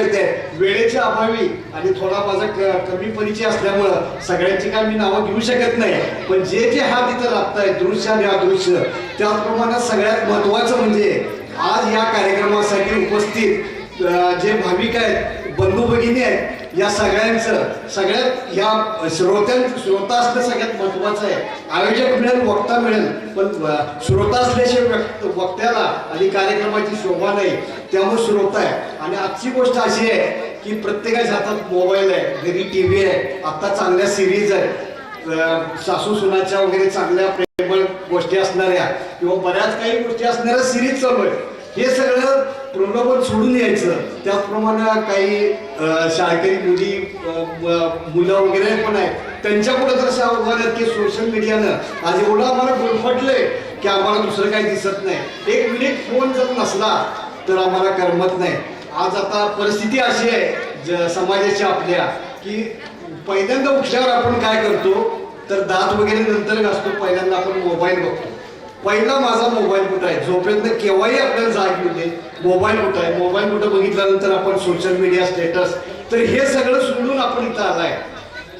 वेळेच्या अभावी आणि थोडा माझा कमी परिचय असल्यामुळं सगळ्यांची काय मी नावं घेऊ शकत नाही. पण जे जे हात इथं लागत आहे दृश्य आणि अदृश्य त्याचप्रमाणे सगळ्यात महत्त्वाचं म्हणजे आज या कार्यक्रमासाठी उपस्थित जे भाविक आहेत बंधू भगिनी आहेत या सगळ्यांचं सगळ्यात या श्रोत्यां श्रोता असणं सगळ्यात महत्त्वाचं आहे. आयोजक मिळेल वक्ता मिळेल पण श्रोता असल्याशिवाय वक्त्याला आणि कार्यक्रमाची शोभा नाही. त्यामुळे श्रोता आहे. आणि आजची गोष्ट अशी आहे की प्रत्येकाच्या हातात मोबाईल आहे घरी टी व्ही आहे. आत्ता चांगल्या सिरीज आहे सासू सुनाच्या वगैरे चांगल्या प्रेमळ गोष्टी असणाऱ्या किंवा बऱ्याच काही गोष्टी असणाऱ्या सिरीज चालू आहे हे सगळं प्रलोभन सोडून यायचं त्याचप्रमाणे काही शाळकरी मुली मुलं वगैरे पण आहेत. त्यांच्या पुढे तर अशा आव्हान आहेत की सोशल मीडियानं आज एवढं आम्हाला गुरफटलंय की आम्हाला दुसरं काही दिसत नाही. एक मिनिट फोन जर नसला तर आम्हाला करमत नाही. आज आता परिस्थिती अशी आहे ज समाजाची आपल्या की पहिल्यांदा उठल्यावर आपण काय करतो तर दात वगैरे नंतर घासतो पहिल्यांदा आपण मोबाईल बघतो. पहिला माझा मोबाईल कुठं आहे? जोपर्यंत केव्हाही आपल्याला जाग मिळते मोबाईल कुठं आहे? मोबाईल कुठं बघितल्यानंतर आपण सोशल मीडिया स्टेटस तर हे सगळं सोडून आपण इथं आलाय.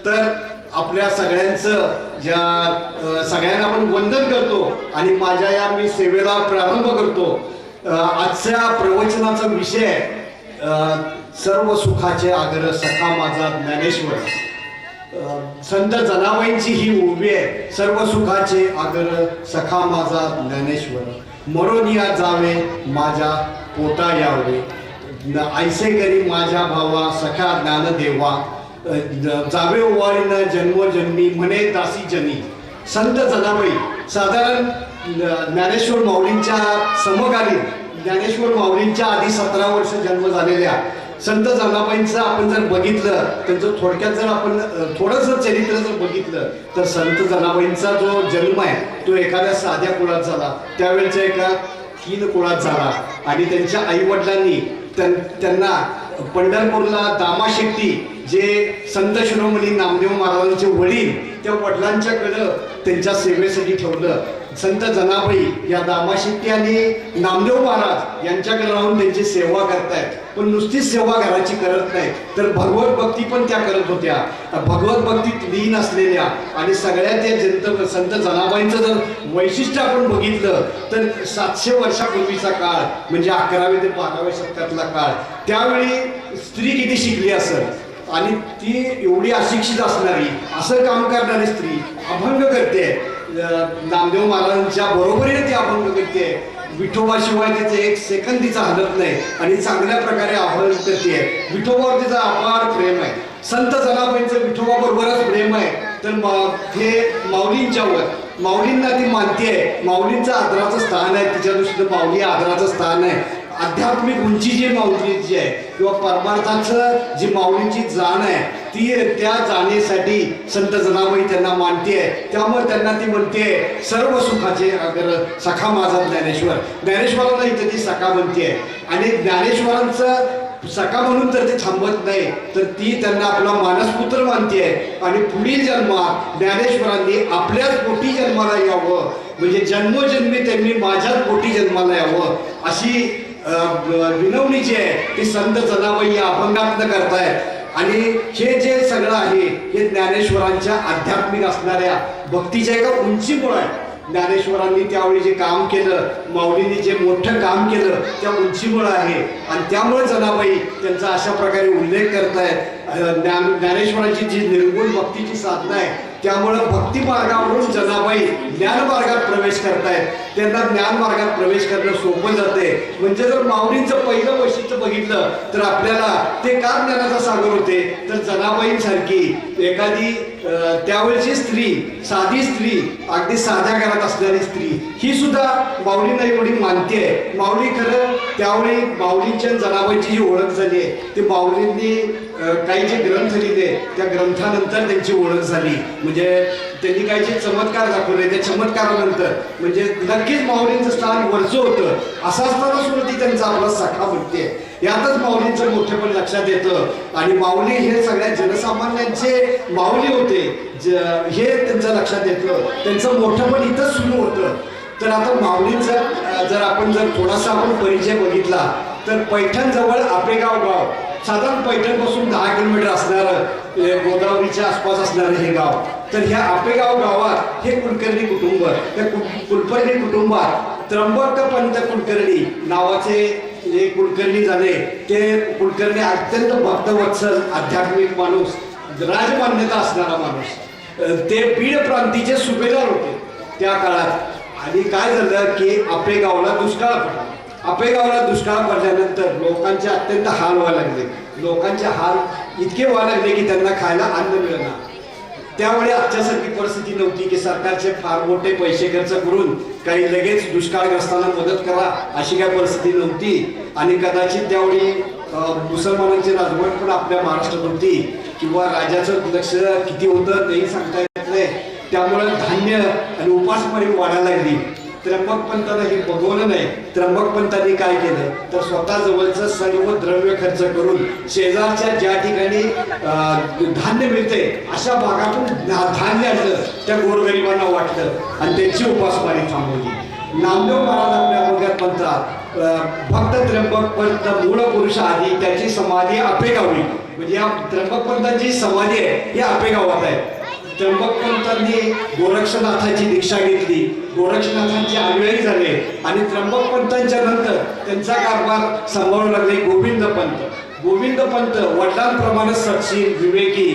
तर आपल्या सगळ्यांचं ज्या सगळ्यांना आपण वंदन करतो आणि माझ्या या मी सेवेला प्रारंभ करतो. आजच्या प्रवचनाचा विषय सर्व सुखाचे आग्रह सखा माझा ज्ञानेश्वर. संत जनाबाईंची ही उभी आहे सर्व सुखाचे आदर सखा माझा ज्ञानेश्वर. मरोनिया जावे माझ्या पोटा यावे. ऐसे करी माझ्या भावा सखा ज्ञानदेवा देवा. जावे ओवाळीनं जन्मोजन्मी म्हणे दासी जनी. संत जनाबाई साधारण ज्ञानेश्वर माऊलींच्या समकालीन ज्ञानेश्वर माऊलींच्या आधी सतरा वर्ष जन्म झालेल्या संत जनाबाईंचं आपण जर बघितलं त्यांचं थोडक्यात जर आपण थोडंसं चरित्र जर बघितलं तर संत जनाबाईंचा जो जन्म आहे तो एखाद्या साध्या कुळात झाला. त्यावेळेच्या एका हीन कुळात झाला. आणि त्यांच्या आईवडिलांनी त्यांना पंढरपूरला दामाशेट्टी जे संत शिरोमणी नामदेव महाराजांचे वडील त्या वडिलांच्याकडं त्यांच्या सेवेसाठी ठेवलं. संत जनाबाई या दामाशेट्टी आणि नामदेव महाराज यांच्याकडे राहून त्यांची सेवा करतायत. पण नुसतीच सेवा घराची करत नाही तर भगवत भक्ती पण त्या करत होत्या. भगवत भक्तीत लीन असलेल्या आणि सगळ्या त्या जंत संत जनाबाईंचं जर वैशिष्ट्य आपण बघितलं तर सातशे वर्षापूर्वीचा काळ म्हणजे अकरावे ते बाराव्या शतकातला काळ. त्यावेळी स्त्री किती शिकली असेल? आणि ती एवढी अशिक्षित असणारी असं काम करणारी स्त्री अभंग करते. नामदेव महाराजांच्या बरोबरीने ती अभंग करते. विठोबाशिवाय तिचं एक सेकंद तिचा हलत नाही आणि चांगल्या प्रकारे अभंग करते. विठोबावर तिचा अपार प्रेम आहे. संत जनाबाईंचं विठोबा बरोबरच प्रेम आहे. तर मा- हे माऊलींच्यावर माऊलींना ती मानते आहे माऊलींचं आदराचं स्थान आहे. तिच्या दृष्टीनं माऊली आदराचं स्थान आहे. आध्यात्मिक उंची जी माऊलीची आहे किंवा परमार्थाचं जी माऊलींची जाण आहे ती त्या जाणीसाठी संत जनाबाई त्यांना मानते त्यामुळे त्यांना ती म्हणते सर्व सुखाचे अगर सखा माझा ज्ञानेश्वर. ज्ञानेश्वराला इथे ती सखा म्हणते आणि ज्ञानेश्वरांचं सखा म्हणून तर ते थांबत नाही तर ती त्यांना आपला मानसपुत्र मानते आणि पुढील जन्मात ज्ञानेश्वरांनी आपल्याच पोटी जन्माला यावं. म्हणजे जन्मोजन्मी त्यांनी माझ्याच पोटी जन्माला यावं अशी विनवणी जी आहे ती संत जनाबाई या अभंगातनं करताय आणि हे जे सगळं आहे हे ज्ञानेश्वरांच्या आध्यात्मिक असणाऱ्या भक्तीच्या एका उंचीमुळं आहे. ज्ञानेश्वरांनी त्यावेळी जे काम केलं माऊलींनी जे मोठं काम केलं त्या उंचीमुळं आहे. आणि त्यामुळे जनाबाई त्यांचा अशा प्रकारे उल्लेख करतायत. आहेत ज्ञान ज्ञानेश्वरांची जी निर्गुण भक्तीची साधना आहे त्यामुळं भक्ती मार्गावरून जनाबाई ज्ञान मार्गात प्रवेश करतायत. त्यांना ज्ञान मार्गात प्रवेश करणं सोपं जाते म्हणजे जर माऊलींचं पहिलं वैशिष्ट्य बघितलं तर आपल्याला ते का ज्ञानाचा सागर होते? तर जनाबाईंसारखी एखादी त्यावेळची स्त्री साधी स्त्री अगदी साध्या घरात असणारी स्त्री ही सुद्धा माऊलींना एवढी मानते माऊली खरं त्यावेळी माऊलींच्या जनाबाईची जी ओळख झाली आहे ती माऊलींनी काही जे ग्रंथ लिहिले त्या ग्रंथानंतर त्यांची ओळख झाली. म्हणजे त्यांनी काही जे चमत्कार दाखवले त्या चमत्कारानंतर. म्हणजे नक्कीच माऊलींचं स्थान वरचं होतं. असं असताना सुद्धा त्यांचा आपला साखा म्हणते यातच माऊलींचं मोठेपण लक्षात येतं. आणि माऊली हे सगळ्या जनसामान्यांचे माऊली होते. ज- हे त्यांचं लक्षात येतं. त्यांचं मोठेपण इथंच सुरू होतं. तर आता माऊलींचा जर आपण जर थोडासा आपण परिचय बघितला तर पैठणजवळ आपेगाव गाव साधारण पैठणपासून दहा किलोमीटर असणारं गोदावरीच्या आसपास असणारं हे गाव. तर ह्या आपेगाव गावात हे कुलकर्णी कुटुंब त्या कुलकर्णी कुटुंबात त्र्यंबक पंत कुलकर्णी नावाचे जे कुलकर्णी झाले ते कुलकर्णी अत्यंत भक्तवत्सल आध्यात्मिक माणूस राजमान्यता असणारा माणूस. ते बीड प्रांतीचे सुभेदार होते त्या काळात. आणि काय झालं की आपेगावला दुष्काळ पडला. आपेगावला दुष्काळ पडल्यानंतर लोकांचे अत्यंत हाल व्हायला लागले. लोकांचे हाल इतके व्हायला लागले की त्यांना खायला अन्न मिळणार त्यामुळे आजच्यासारखी परिस्थिती नव्हती की सरकारचे फार मोठे पैसे खर्च करून काही लगेच दुष्काळग्रस्तांना मदत करा अशी काय परिस्थिती नव्हती. आणि कदाचित त्यावेळी मुसलमानांची राजवट पण आपल्या महाराष्ट्रात होती किंवा राजाचं लक्ष किती होतं तेही सांगता येत नाही. त्यामुळे धान्य आणि उपासमारी वाढायला लागली. त्र्यंबक पंतांना हे बघवलं नाही. त्र्यंबक पंतांनी काय केलं? तर स्वतः जवळचं सर्व द्रव्य खर्च करून शेजारच्या ज्या ठिकाणी धान्य मिळते अशा भागातून धान्य आणलं. त्या गोरगरिबांना वाटलं. आणि त्यांची उपासमारी थांबवली. नामदेव महाराज आपल्या बघत म्हणतात अं, भक्त त्र्यंबक पंत मूळ पुरुष आधी त्याची समाधी आपेगावी म्हणजे या त्र्यंबक पंतांची समाधी आहे ही आपेगावात आहे. त्र्यंबक पंतांनी गोरक्षनाथाची दीक्षा घेतली. गोरक्षनाथांचे अनुयायी झाले आणि त्र्यंबक पंतांच्या नंतर त्यांचा कारभार सांभाळू लागले गोविंद पंत. गोविंद पंत वडिलांप्रमाणे सत्शील विवेकी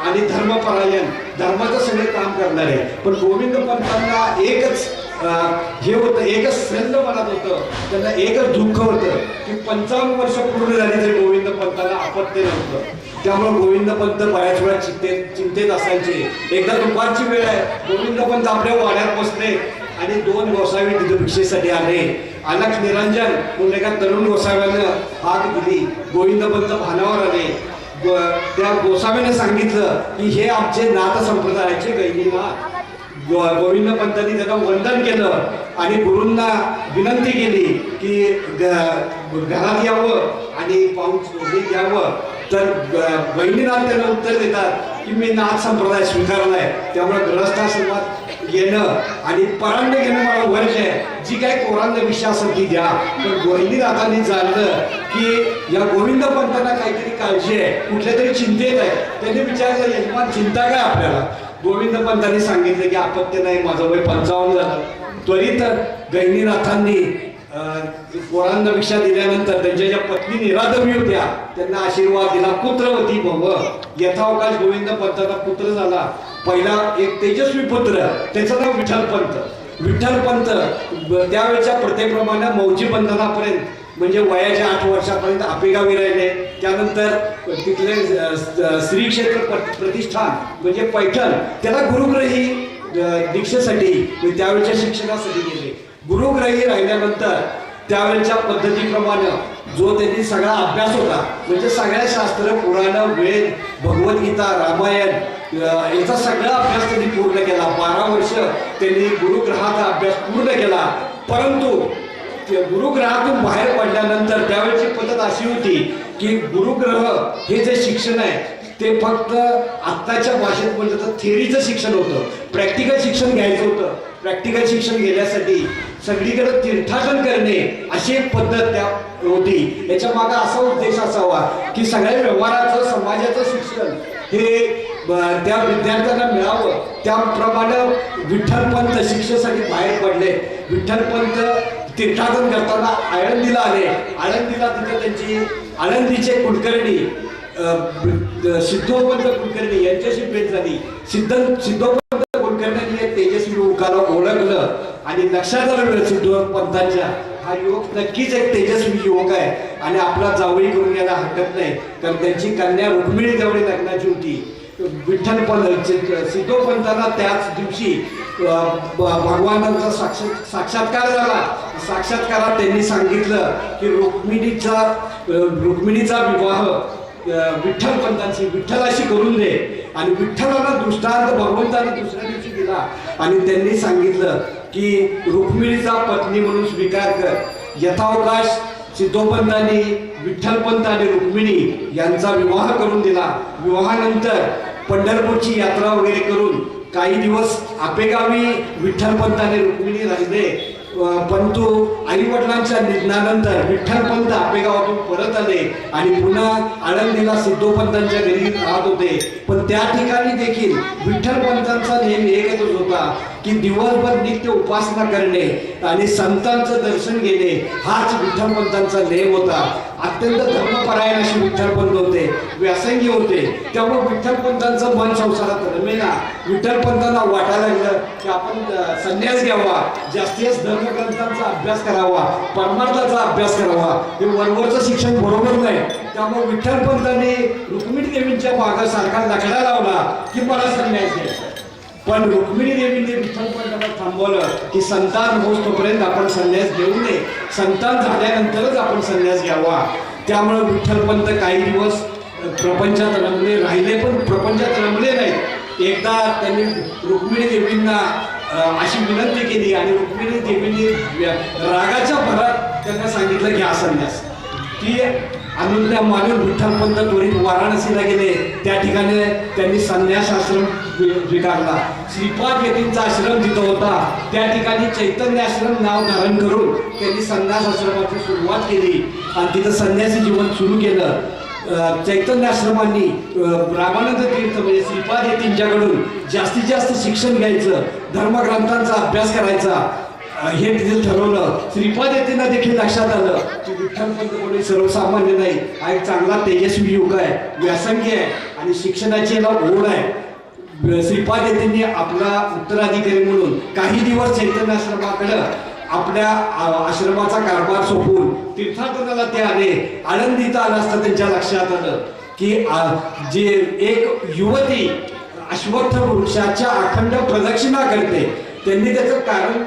आणि धर्मपरायण धर्माचं सगळे काम करणारे. पण गोविंद पंतांना एकच हे होतं एकच संद मनात होतं त्यांना एकच दुःख होतं की पंचावन्न वर्ष पूर्ण झाली तरी गोविंद पंतांना अपत्य नव्हतं. त्यामुळे गोविंद पंत बऱ्याच वेळा चिंतेत चिंतेत असायचे. एकदा दुपारची वेळ आहे गोविंद पंत आपल्या वाड्यात बसले आणि दोन गोसावी तिथे भिक्षेसाठी आले. अलख निरंजन म्हणून एका तरुण गोसाव्यानं हाक दिली. गोविंद पंत भानावर आले. त्या गोसाव्याने सांगितलं की हे आमचे नाथ संप्रदायाचे गैनीनाथ गोविंद पंतांनी त्यांना वंदन केलं आणि गुरूंना विनंती केली की घरात यावं आणि पाऊस हे घ्यावं तर बहिणीनाथ त्यांना उत्तर देतात की मी नाथ संप्रदाय स्वीकारलाय. त्यामुळे ग्रहस्थाश्रमात येणं आणि परांड घेणं मला वर्ष आहे. जी काय कोरांड विश्वास ती द्या पण वैनीनाथांनी जाणलं की या गोविंद पंतांना काहीतरी काळजी आहे. कुठल्या तरी चिंतेत आहे. त्यांनी विचारलं यजमान चिंता काय आपल्याला? गोविंद पंतांनी सांगितलं की आपत्य नाही माझं वय पंचावन्न झालं. त्वरित गहिनीनाथांनी पोरांना भिक्षा दिल्यानंतर त्यांच्या ज्या पत्नी निराधमी होत्या त्यांना आशीर्वाद दिला. पुत्रवती भव. यथावकाश गोविंद पंताचा पुत्र झाला. पहिला एक तेजस्वी पुत्र त्याचं नाव विठ्ठल पंत विठ्ठल पंत त्यावेळच्या प्रथेप्रमाणे मौजी बंधनापर्यंत म्हणजे वयाच्या आठ वर्षापर्यंत आपेगावी राहिले त्यानंतर तिथले श्री क्षेत्र प्रतिष्ठान म्हणजे पैठण त्याला गुरुग्रही दीक्षेसाठी म्हणजे त्यावेळच्या शिक्षणासाठी गेले. गुरुग्रही राहिल्यानंतर त्यावेळच्या पद्धतीप्रमाणे जो त्यांनी सगळा अभ्यास होता म्हणजे सगळ्या शास्त्र पुराण वेद भगवद्गीता रामायण याचा सगळा अभ्यास त्यांनी पूर्ण केला. बारा वर्ष त्यांनी गुरुग्रहाचा अभ्यास पूर्ण केला. परंतु गुरुग्रहातून बाहेर पडल्यानंतर त्यावेळेची पद्धत अशी होती की गुरुग्रह हे जे शिक्षण आहे ते फक्त आत्ताच्या भाषेत म्हणलं तर थेअरीचं शिक्षण होतं. प्रॅक्टिकल शिक्षण घ्यायचं होतं. प्रॅक्टिकल शिक्षण घेण्यासाठी सगळीकडे तीर्थाटन करणे अशी एक पद्धत त्या होती. याच्या मागे असा उद्देश असावा की सगळ्या व्यवहाराचं समाजाचं शिक्षण हे त्या विद्यार्थ्यांना मिळावं. त्याप्रमाणे विठ्ठलपंत शिक्षेसाठी बाहेर पडले. विठ्ठलपंत तीर्थाटन करताना आळंदीला आले. आळंदीला तिथे त्यांची आळंदीचे कुलकर्णी सिद्धोपंत कुलकर्णी यांच्याशी भेट झाली. सिद्ध सिद्धोपंत कुलकर्णी या तेजस्वी युवकाला ओळखलं आणि लक्षात आलं सिद्धोपंतांच्या. हा युवक नक्कीच एक तेजस्वी युवक आहे आणि आपला जावळी करून याला हटत नाही. तर त्यांची कन्या रुक्मिणी जवळ लग्नाची होती. विठ्ठल सिद्धोपंतांना त्याच दिवशी भगवानांचा साक्ष साक्षात्कार झाला. साक्षात्कारात त्यांनी सांगितलं की रुक्मिणीचा रुक्मिणीचा विवाह विठ्ठल पंतांशी विठ्ठलाशी करून दे. आणि विठ्ठलाला दृष्टांत भगवंताने दुसऱ्या दिवशी दिला. आणि त्यांनी सांगितलं की रुक्मिणीचा पत्नी म्हणून स्वीकार कर. यथावकाश सिद्धोपंतांनी विठ्ठलपंत आणि रुक्मिणी यांचा विवाह करून दिला. विवाहानंतर पंढरपूरची यात्रा वगैरे करून काही दिवस आपेगावी विठ्ठलपंताने रुक्मिणी राहिले. परंतु आई वडिलांच्या निधनानंतर विठ्ठलपंत आपेगावातून परत आले आणि पुन्हा आळंदीला सिद्धोपंतांच्या घरी राहत होते. पण त्या ठिकाणी देखील विठ्ठल नेहमी एकच होता की दिवसभर नित्य उपासना करणे आणि संतांचं दर्शन घेणे हाच विठ्ठलपंतांचा नेम होता. अत्यंत परायण अशी विठ्ठलपंत होते व्यासंगी होते. त्यामुळे विठ्ठलपंतांचं मन संसारात रमेना. विठ्ठलपंतांना वाटायला लागलं की आपण संन्यास घ्यावा जास्तीत धर्मग्रंथांचा अभ्यास करावा परमार्थाचा अभ्यास करावा. हे वरवरचं शिक्षण बरोबर नाही. त्यामुळे विठ्ठलपंतांनी रुक्मिणी देवींच्या मागासारखा सारखा लकडा लावला की मला संन्यास घ्यायचा पण रुक्मिणी देवीने विठ्ठलपंतांना थांबवलं की संतान होस तोपर्यंत आपण संन्यास घेऊ नये. संतान झाल्यानंतरच आपण संन्यास घ्यावा. त्यामुळे विठ्ठलपंत काही दिवस प्रपंचात रमले राहिले पण प्रपंचात रमले नाहीत एकदा त्यांनी रुक्मिणी देवींना अशी विनंती केली आणि रुक्मिणी देवींनी रागाच्या भरात त्यांना सांगितलं घ्या संन्यास. की अनुज्ञा मानून विठ्ठलपंत त्वरित वाराणसीला गेले. त्या ठिकाणी त्यांनी संन्यास आश्रम स्वीकारला. श्रीपाद येथींचा आश्रम जिथं होता त्या ठिकाणी चैतन्य आश्रम नाव धारण करून त्यांनी संन्यास आश्रमाची सुरुवात केली. आणि तिथं संन्यासी जीवन सुरू केलं. चैतन्य आश्रमांनी रामानंद तीर्थ म्हणजे श्रीपाद येतींच्याकडून जास्तीत जास्त शिक्षण घ्यायचं धर्मग्रंथांचा अभ्यास करायचा. हे तिथे ठरवलं. श्रीपाद येतेना देखील लक्षात आलं की विठ्ठलपंत कोणी सर्वसामान्य नाही. हा एक चांगला तेजस्वी युग आहे व्यासंगी आहे आणि शिक्षणाची याला ओढ आहे. श्रीपाद येतेंनी आपला उत्तराधिकारी म्हणून काही दिवस चैतन्य आश्रमाकडं आपल्या आश्रमाचा कारभार सोपवून तीर्थाटनाला ते आले. आनंदित आलं असतं त्यांच्या लक्षात आलं की जे एक युवती अश्वत्थ वृक्षाच्या अखंड प्रदक्षिणा करते त्यांनी त्याचं कारण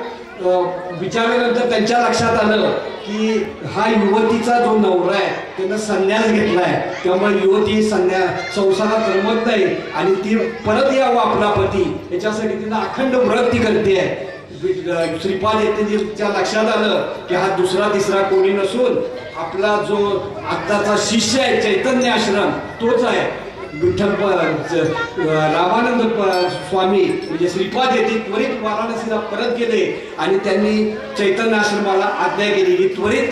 विचारल्यानंतर त्यांच्या लक्षात आलं की हा युवतीचा जो नवरा आहे त्यानं संन्यास घेतलाय. त्यामुळे युवती संन्या संसारात रमत नाही आणि ती परत यावं आपला पती. याच्यासाठी तिनं अखंड व्रत ती करते. आहे श्रीपाल येथेच्या लक्षात आलं की हा दुसरा तिसरा कोणी नसून आपला जो आत्ताचा शिष्य आहे चैतन्य आश्रम तोच आहे. विठ्ठल रामानंद स्वामी म्हणजे श्रीपाद येथे त्वरित वाराणसीला परत गेले आणि त्यांनी चैतन्य आश्रमाला आज्ञा केली की त्वरित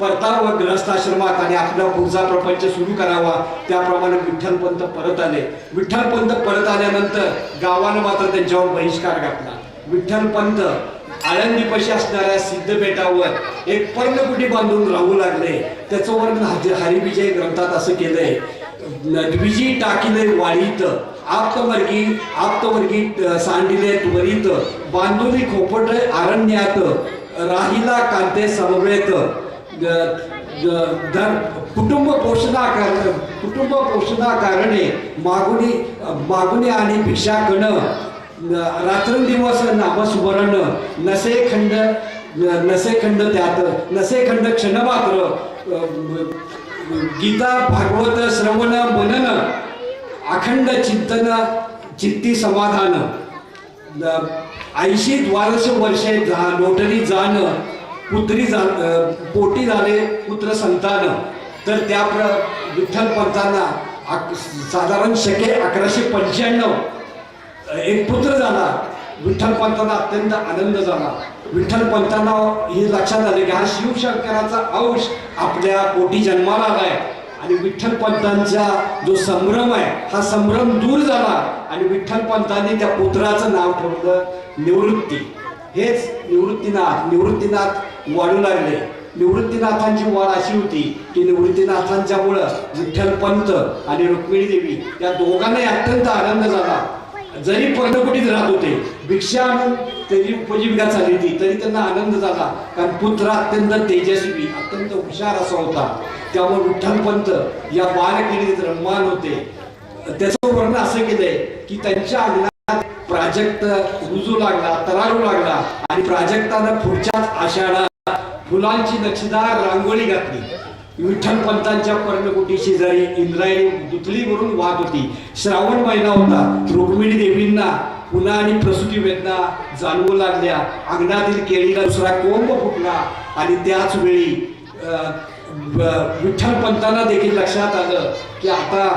परतावं ग्रस्त आश्रमात आणि आपला पुढचा प्रपंच सुरू करावा. त्याप्रमाणे विठ्ठलपंत परत आले. विठ्ठलपंत परत आल्यानंतर गावानं मात्र त्यांच्यावर बहिष्कार घातला. विठ्ठल पंत आळंदीपाशी असणाऱ्या सिद्धपेठावर एक पर्णकुटी बांधून राहू लागले. त्याचं वर्णन हरि- हरिविजय ग्रंथात असं केलंय. द्विजी टाकिले वाळीत आप्तवर्गी आप्तवर्गी सांडिले त्वरित बांधुनी खोपट अरण्यात राहिला कांते समवेत कुटुंब पोषणा कुटुंब पोषणा कारणे मागुनी मागुनी आणि भिक्षा कण रात्रंदिवस नामस्मरण नसे खंड नसे खंड त्यात नसे खंड क्षणमात्र गीता भागवत श्रवण मनन अखंड चिंतन चित्ती समाधान. ऐंशी द्वादश वर्षे जा लोटरी जाण पुत्री जा पोटी झाले पुत्र संतान. तर त्या प्र विठ्ठल पंतांना साधारण शके अकराशे पंच्याण्णव. एक पुत्र झाला विठ्ठल पंतांना अत्यंत आनंद झाला विठ्ठल पंतांना हे लक्षात आले की हा शिवशंकराचा अंश आपल्या पोटी जन्माला आलाय. आणि विठ्ठल पंतांचा जो संभ्रम आहे हा संभ्रम दूर झाला आणि विठ्ठल पंतांनी त्या पुत्राचं नाव ठेवलं निवृत्ती. हेच निवृत्तीनाथ. निवृत्तीनाथ वाढू लागले. निवृत्तीनाथांची वाढ अशी होती की निवृत्तीनाथांच्यामुळं विठ्ठलपंत विठ्ठल पंत आणि रुक्मिणी देवी या दोघांनाही अत्यंत आनंद झाला. जरी पर्णकुटीत राहत होते भिक्षा आणून तरी उपजीविका चालली होती तरी त्यांना आनंद झाला. कारण पुत्र अत्यंत तेजस्वी अत्यंत हुशार असा होता. त्यामुळे विठ्ठलपंत या बालकिडीत रममान होते. त्याचं वर्णन असं केलंय की त्यांच्या अंगणात प्राजक्त रुजू लागला तरारू लागला आणि प्राजक्तानं पुढच्याच आषाढा फुलांची नक्षीदार रांगोळी घातली. विठ्ठल पंतांच्या पर्णकुटी शेजारी इंद्रायणी दुतलीवरून वाहत होती. श्रावण महिना होता. रुक्मिणी देवींना पुन्हा आणि प्रसूती वेदना जाणवू लागल्या. अंगणातील केळीला दुसरा कोंब फुटला आणि त्याच वेळी विठ्ठलपंतांना विठ्ठल पंतांना देखील लक्षात आलं की आता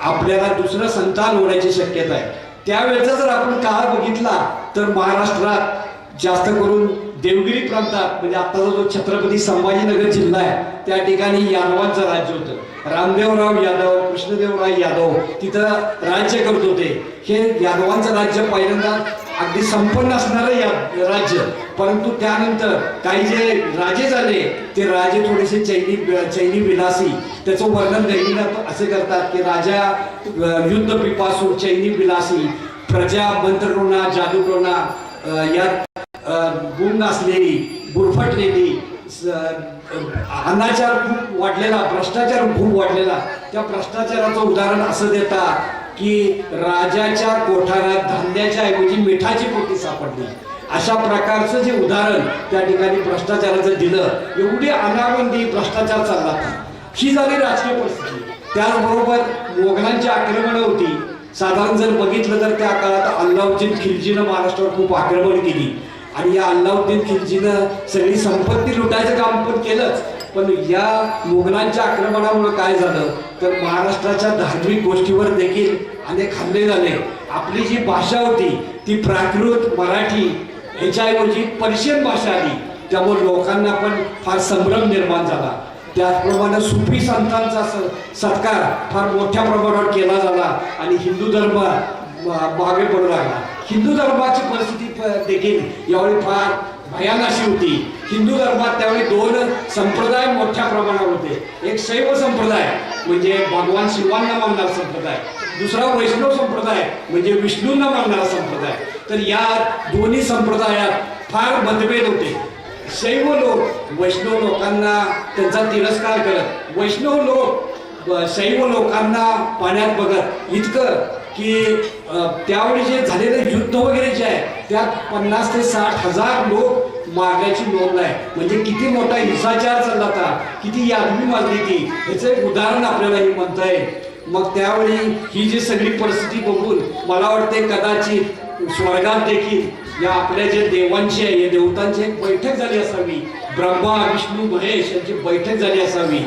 आपल्याला दुसरं संतान होण्याची शक्यता आहे. त्यावेळेचा जर आपण काळ बघितला तर महाराष्ट्रात जास्त करून देवगिरी प्रांतात म्हणजे आत्ताचा जो छत्रपती संभाजीनगर जिल्हा आहे त्या ठिकाणी यादवांचं राज्य होतं. रामदेवराव यादव कृष्णदेवराव यादव तिथं राज्य करत होते. हे यादवांचं राज्य पहिल्यांदा अगदी संपन्न असणारं या राज्य. परंतु त्यानंतर काही जे राजे झाले ते राजे थोडेसे चैनी चैनी विलासी त्याचं वर्णन दैनिक असे करतात की राजा युद्ध पिपासू चैनी विलासी प्रजा मंत्रटोणा जादूटोणा यात गुण असलेली बुरफटलेली अनाचार खूप वाढलेला भ्रष्टाचार खूप वाढलेला त्या भ्रष्टाचाराचं उदाहरण असं देता की राजाच्या कोठारात धान्याच्या ऐवजी मिठाची पोटी सापडली. अशा प्रकारचं जे उदाहरण त्या ठिकाणी भ्रष्टाचाराचं दिलं एवढी अनागोंदी भ्रष्टाचार चालला ही झाली राजकीय परिस्थिती. त्याचबरोबर मोगलांची आक्रमणं होती. साधारण जर बघितलं तर त्या काळात अल्लाउद्दीन खिलजीनं महाराष्ट्रावर खूप आक्रमण केली. आणि या अल्लाउद्दीन खिलजीनं सगळी संपत्ती लुटायचं काम पण केलंच. पण या मुघलांच्या आक्रमणामुळे काय झालं? तर महाराष्ट्राच्या धार्मिक गोष्टीवर देखील अनेक हल्ले झाले. आपली जी भाषा होती ती प्राकृत मराठी याच्याऐवजी पर्शियन भाषा आली. त्यामुळे लोकांना पण फार संभ्रम निर्माण झाला. त्याचप्रमाणे सुफी संतांचा स- सत्कार फार मोठ्या प्रमाणावर केला झाला आणि हिंदू धर्म मागे पडू लागला. हिंदू धर्माची परिस्थिती देखील यावेळी फार भयान अशी होती. हिंदू धर्मात त्यावेळी दोन संप्रदाय मोठ्या प्रमाणावर होते. एक शैव संप्रदाय म्हणजे भगवान शिवांना मानणारा संप्रदाय. दुसरा वैष्णव संप्रदाय म्हणजे विष्णूंना मानणारा संप्रदाय. तर या दोन्ही संप्रदायात फार मतभेद होते. शैव लोक वैष्णव लोकांना त्यांचा तिरस्कार करत. वैष्णव लोक शैव लोकांना पाण्यात बघत. इतकं की त्यावेळी जे झालेलं युद्ध वगैरे जे आहे त्यात पन्नास ते साठ हजार लोक मारल्याची नोंद आहे. म्हणजे किती मोठा हिंसाचार चालला होता किती यादवी मारली ती. ह्याचं एक उदाहरण आपल्याला हे म्हणता येईल. मग त्यावेळी ही जी सगळी परिस्थिती बघून मला वाटते कदाचित स्वर्गात देखील या आपल्या जे देवांची आहे या देवतांची एक बैठक झाली असावी. ब्रह्मा विष्णू महेश यांची बैठक झाली असावी.